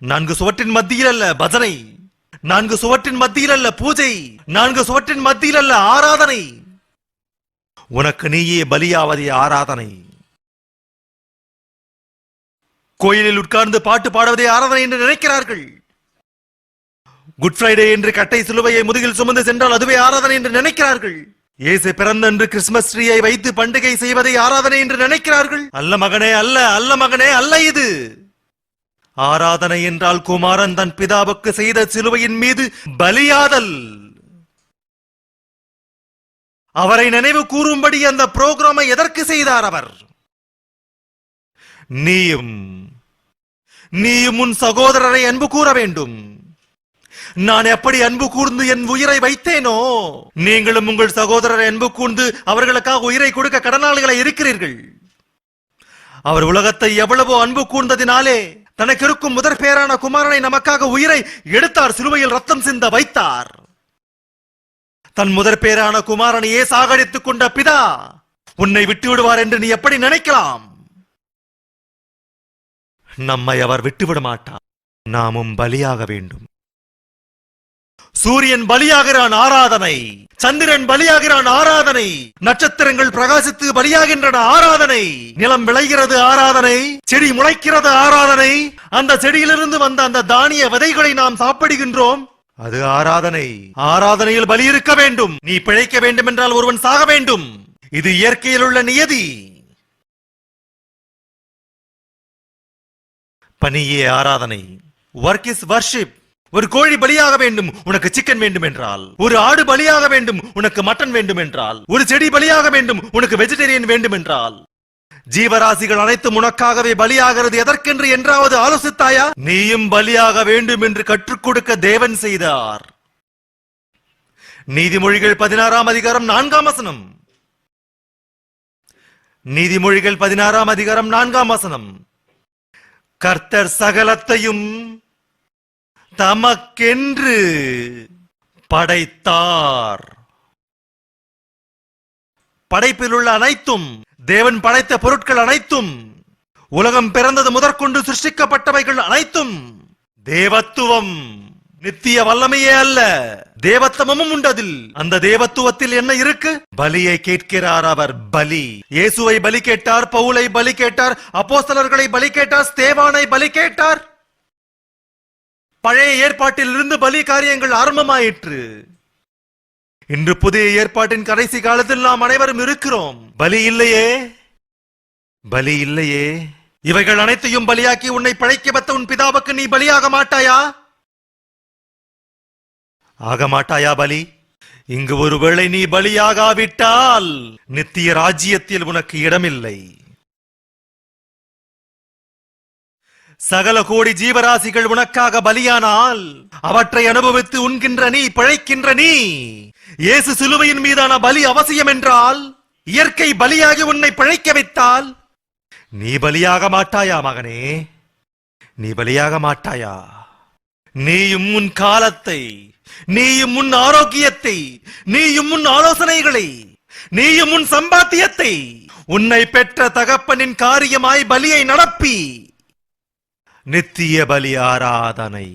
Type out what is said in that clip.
நான்கு சுவற்றின் மத்தியில் அல்ல பஜனை. நான்கு சுவற்றின் மத்தியில் அல்ல பூஜை. நான்கு சுவற்றின் மத்தியில் அல்ல ஆராதனை. உனக்கு நீயே பலியாவதே ஆராதனை. கோயிலில் உட்கார்ந்து பாட்டு பாடுவதே ஆராதனை என்று நினைக்கிறார்கள். குட் ஃப்ரைடே என்று கட்டை சிலுவையை முதுகில் சுமந்து சென்றால் அதுவே ஆராதனை என்று நினைக்கிறார்கள். இயேசு பிறந்தன்று கிறிஸ்துமஸ் ட்ரீயை வைத்து பண்டிகை செய்வதை ஆராதனை என்று நினைக்கிறார்கள். அல்ல மகனே அல்ல அல்ல மகனே அல்ல இது. ஆராதனை என்றால் குமாரன் தன் பிதாவுக்கு செய்த சிலுவையின் மீது பலியாதல். அவரை நினைவு கூறும்படி அந்த புரோகிராமை எதற்கு செய்தார் அவர்? நீயும் நீயும் உன் சகோதரரை அன்பு கூற வேண்டும். நான் எப்படி அன்பு கூர்ந்து என் உயிரை வைத்தேனோ நீங்களும் உங்கள் சகோதரரை அன்பு கூர்ந்து அவர்களுக்காக உயிரை கொடுக்க கடனாளிகளை இருக்கிறீர்கள். அவர் உலகத்தை எவ்வளவோ அன்பு கூர்ந்ததினாலே தனக்கு இருக்கும் முதற் பேரான குமாரனை நமக்காக உயிரை எடுத்தார். சிலுவையில் ரத்தம் சிந்த வைத்தார். தன் முதற் பேரான குமாரனையே சாகடித்துக் கொண்ட பிதா உன்னை விட்டு விடுவார் என்று நீ எப்படி நினைக்கலாம்? நம்மை அவர் விட்டுவிட மாட்டார். நாமும் பலியாக வேண்டும். சூரியன் பலியாகிறான் ஆராதனை. சந்திரன் பலியாகிறான் ஆராதனை. நட்சத்திரங்கள் பிரகாசித்து பலியாகின்றன ஆராதனை. நிலம் விளைகிறது ஆராதனை. செடி முளைக்கிறது ஆராதனை. அந்த செடியிலிருந்து வந்த அந்த தானிய விதைகளை நாம் சாப்பிடுகின்றோம். அது ஆராதனை. ஆராதனையில் பலி இருக்க வேண்டும். நீ பிழைக்க வேண்டும் என்றால் ஒருவன் சாக வேண்டும். இது இயற்கையில் உள்ள நியதி. பணியே ஆராதனை. Work is worship. ஒரு கோழி பலியாக வேண்டும் உனக்கு சிக்கன் வேண்டும் என்றால். ஒரு ஆடு பலியாக வேண்டும் உனக்கு மட்டன் வேண்டும் என்றால். ஒரு செடி பலியாக வேண்டும் உனக்கு வெஜிடேரியன் வேண்டும் என்றால். ஜீவராசிகள் அனைத்தும் உனக்காகவே பலியாகிறது எதற்கென்று என்றாவது ஆலோசித்தாயா? நீயும் பலியாக வேண்டும் என்று கற்றுக் கொடுக்க தேவன் செய்தார். நீதிமொழிகள் பதினாறாம் அதிகாரம் நான்காம் வசனம். நீதிமொழிகள் பதினாறாம் அதிகாரம் நான்காம் வசனம். கர்த்தர் சகலத்தையும் தமக்கென்று படைத்தார். படைப்பில் உள்ள அனைத்தும் தேவன் படைத்த பொருட்கள் அனைத்தும் உலகம் பிறந்தது முதற்கொண்டு சிருஷ்டிக்கப்பட்டவைகள் அனைத்தும் தேவத்துவம். நித்திய வல்லமையே அல்ல. தேவத்தமமும் உண்டதில். அந்த தேவத்துவத்தில் என்ன இருக்கு? பலியை கேட்கிறார் அவர் பலி. இயேசுவை பலி கேட்டார் பவுலை பலி கேட்டார் அப்போஸ்தலர்களை பலி கேட்டார் ஸ்தேவானை பலி கேட்டார். பழைய ஏற்பாட்டில் இருந்து பலி காரியங்கள் ஆரம்பமாயிற்று. இன்று புதிய ஏற்பாட்டின் கடைசி காலத்தில் நாம் அனைவரும் இருக்கிறோம். பலி இல்லையே? பலி இல்லையே? இவைகள் அனைத்தையும் பலியாக்கி உன்னை பழைக்க வைத்த உன் பிதாவுக்கு நீ பலியாக மாட்டாயா? ஆக மாட்டாயா பலி? இங்கு ஒருவேளை நீ பலியாகாவிட்டால் நித்திய ராஜ்யத்தில் உனக்கு இடமில்லை. சகல கோடி ஜீவராசிகள் உனக்காக பலியானால் அவற்றை அனுபவித்து உண்கின்ற நீ பிழைக்கின்ற நீ. இயேசு சிலுவையின் மீதான பலி அவசியம் என்றால் இயற்கை பலியாகி உன்னை பிழைக்க வைத்தால் நீ பலியாக மாட்டாயா மகனே? நீ பலியாக மாட்டாயா? நீயும் உன் காலத்தை நீயும் உன் ஆரோக்கியத்தை நீயும் உன் ஆலோசனைகளை நீயும் உன் சம்பாத்தியத்தை உன்னை பெற்ற தகப்பனின் காரியமாய் பலியை நடப்பி. நித்திய பலி ஆராதனை.